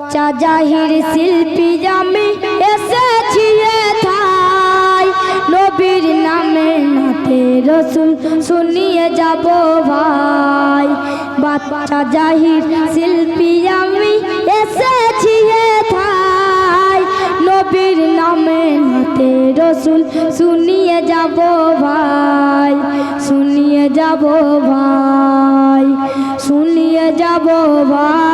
বাচ্চা জাহির শিল্পী আমি এসেছি থাই নবীর নামে নাতে রসুল শুনিয়ে যাব ভাই। বাচ্চা জাহির শিল্পী আমি এসেছি থাই নবীর নামে নাতে রসুল শুনিয়ে যাব ভাই। শুনিয়ে যাব ভাই। শুনিয়ে যাব ভাই।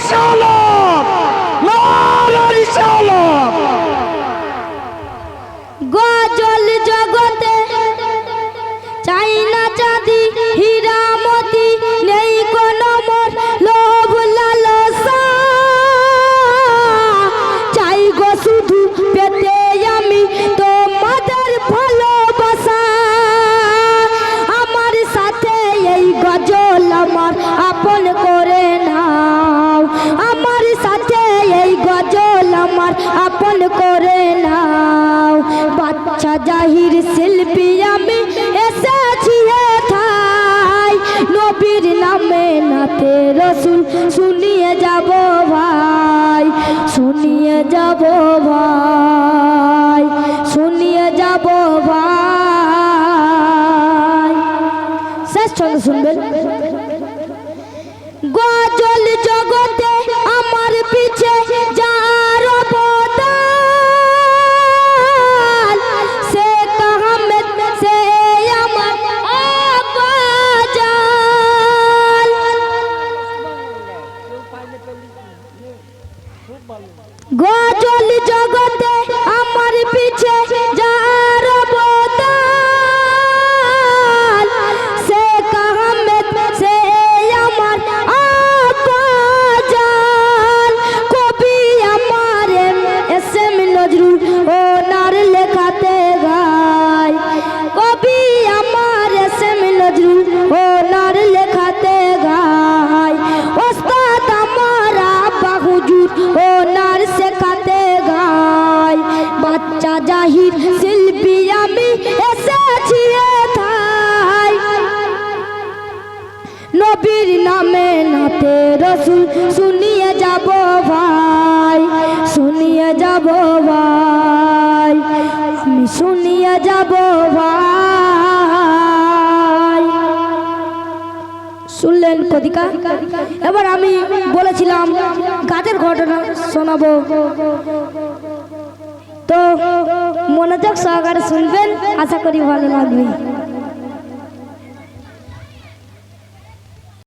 রিসালাত গজল জাহির শিল্পী আমি এসেছি থাই নবীর নামে নাতে রসুল শুনিয়ে যাব ভাই, শুনিয়ে যাব ভাই, শুনিয়ে যাব ভাই। শেষ ছন্দ শুনবেন। গজল জগতে গজল জগতে আমার পিছে যার অবদান, সে কাহামেদ সে আমার আবাজান কবি আমার এস এম নজরুল ওনার লেখাতে গায়। কবি বাচ্চা শিল্পী আমি এসেছি থাই নবীর নামে নাতে রসুল, শুনিয়ে যাব ভাই, শুনিয়ে যাব ভাই, আমি শুনিয়ে যাব ভাই। শুনলেন কদিকা? এবার আমি বলেছিলাম গাছের ঘটনা শোনাবো। তো মনোযোগ সহকারে শুনবেন। আশা করি ভালো লাগবে।